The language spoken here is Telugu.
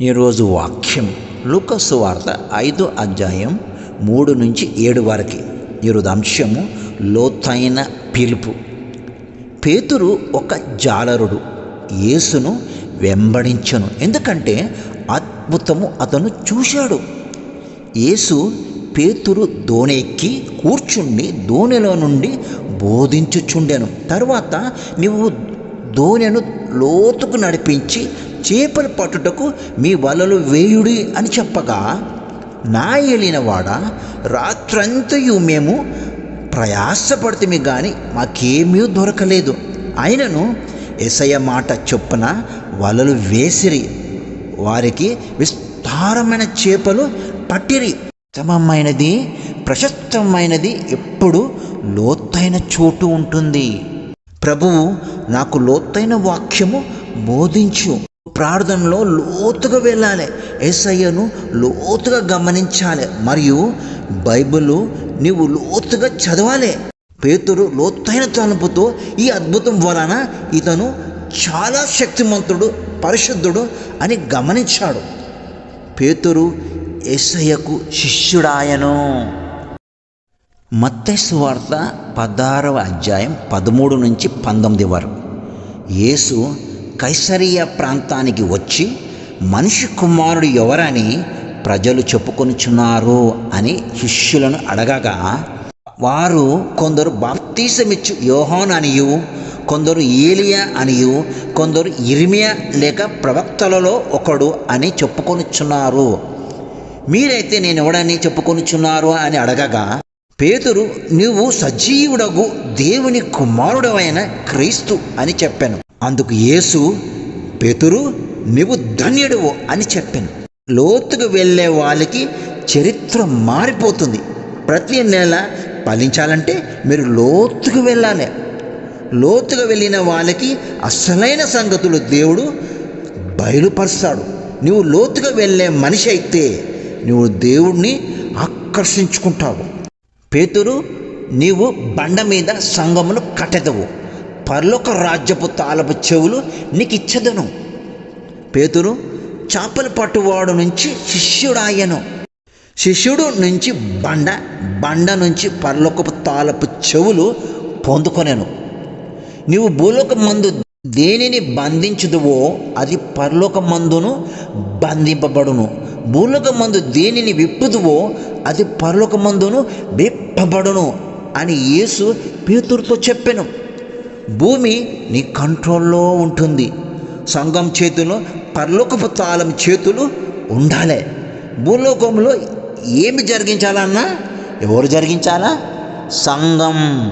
ఈరోజు వాక్యం లుకసు వార్త ఐదో అధ్యాయం మూడు నుంచి ఏడు వరకు. ఈరోజు అంశము లోతైన పిలుపు. పేతురు ఒక జాలరుడు. యేసును వెంబడించను. ఎందుకంటే అద్భుతము అతను చూశాడు. యేసు పేతురు దోణి ఎక్కి కూర్చుండి దోణిలో నుండి బోధించుచుండెను. తర్వాత నీవు దోణెను లోతుకు నడిపించి చేపలు పట్టుటకు మీ వలలు వేయుడి అని చెప్పగా నా ఏలినవాడ రాత్రంతయు మేము ప్రయాసపడితే కానీ మాకేమీ దొరకలేదు. అయినను ఎసయ మాట చొప్పున వలలు వేసిరి. వారికి విస్తారమైన చేపలు పట్టిరి. ఉత్తమమైనది ప్రశస్తమైనది ఎప్పుడు లోతైన చోటు ఉంటుంది. ప్రభువు నాకు లోతైన వాక్యము బోధించు. ప్రార్థనలో లోతుగా వెళ్ళాలి. ఏసయ్యను లోతుగా గమనించాలి. మరియు బైబిల్ నీవు లోతుగా చదవాలి. పేతురు లోతైన తలుపుతో ఈ అద్భుతం వలన ఇతను చాలా శక్తిమంతుడు పరిశుద్ధుడు అని గమనించాడు. పేతురు ఏసయ్యకు శిష్యుడాయను. మత్తైసు వార్త పదహారవ అధ్యాయం పదమూడు నుంచి పంతొమ్మిది వరకు. యేసు కైసరియ ప్రాంతానికి వచ్చి మనిషి కుమారుడు ఎవరని ప్రజలు చెప్పుకొనిచున్నారు అని శిష్యులను అడగగా వారు కొందరు బాప్తీసమిచ్చు యోహాన్ అనియు కొందరు ఏలియా అనియు కొందరు ఇర్మియా లేక ప్రవక్తలలో ఒకడు అని చెప్పుకొనిచున్నారు. మీరైతే నేను ఎవడని చెప్పుకొనిచున్నారు అని అడగగా పేతురు నీవు సజీవుడగు దేవుని కుమారుడవైన క్రీస్తు అని చెప్పాను. అందుకు యేసు పేతురు నీవు ధన్యుడువు అని చెప్పాను. లోతుకు వెళ్ళే వాళ్ళకి చరిత్ర మారిపోతుంది. ప్రతి నెల ఫలించాలంటే మీరు లోతుకు వెళ్ళాలి. లోతుగా వెళ్ళిన వాళ్ళకి అసలైన సంగతులు దేవుడు బయలుపరుస్తాడు. నువ్వు లోతుగా వెళ్ళే మనిషి అయితే నువ్వు దేవుడిని ఆకర్షించుకుంటావు. పేతురు నీవు బండ మీద సంగమును కట్టెదవు. పర్లోక రాజ్యపు తాలపు చెవులు నీకు ఇచ్చదను పేతురు చేపలు పట్టువాడు నుంచి శిష్యుడాయను. శిష్యుడు నుంచి బండ బండ నుంచి పర్లోకపు తాలపు చెవులు పొందుకొనెను. నీవు భూలోక మందు దేనిని బంధించుదువో అది పరలోక మందును బంధింపబడును. భూలోక మందు దేనిని విప్పుదువో అది పరలోక మందును విప్పబడును అని యేసు పేతురుతో చెప్పాను. భూమి నీ కంట్రోల్లో ఉంటుంది. సంఘం చేతులు పర్లోకపు తాళం చేతులు ఉండాలి. భూలోకంలో ఏమి జరిగించాలన్నా? ఎవరు జరిగించాలా? సంఘం.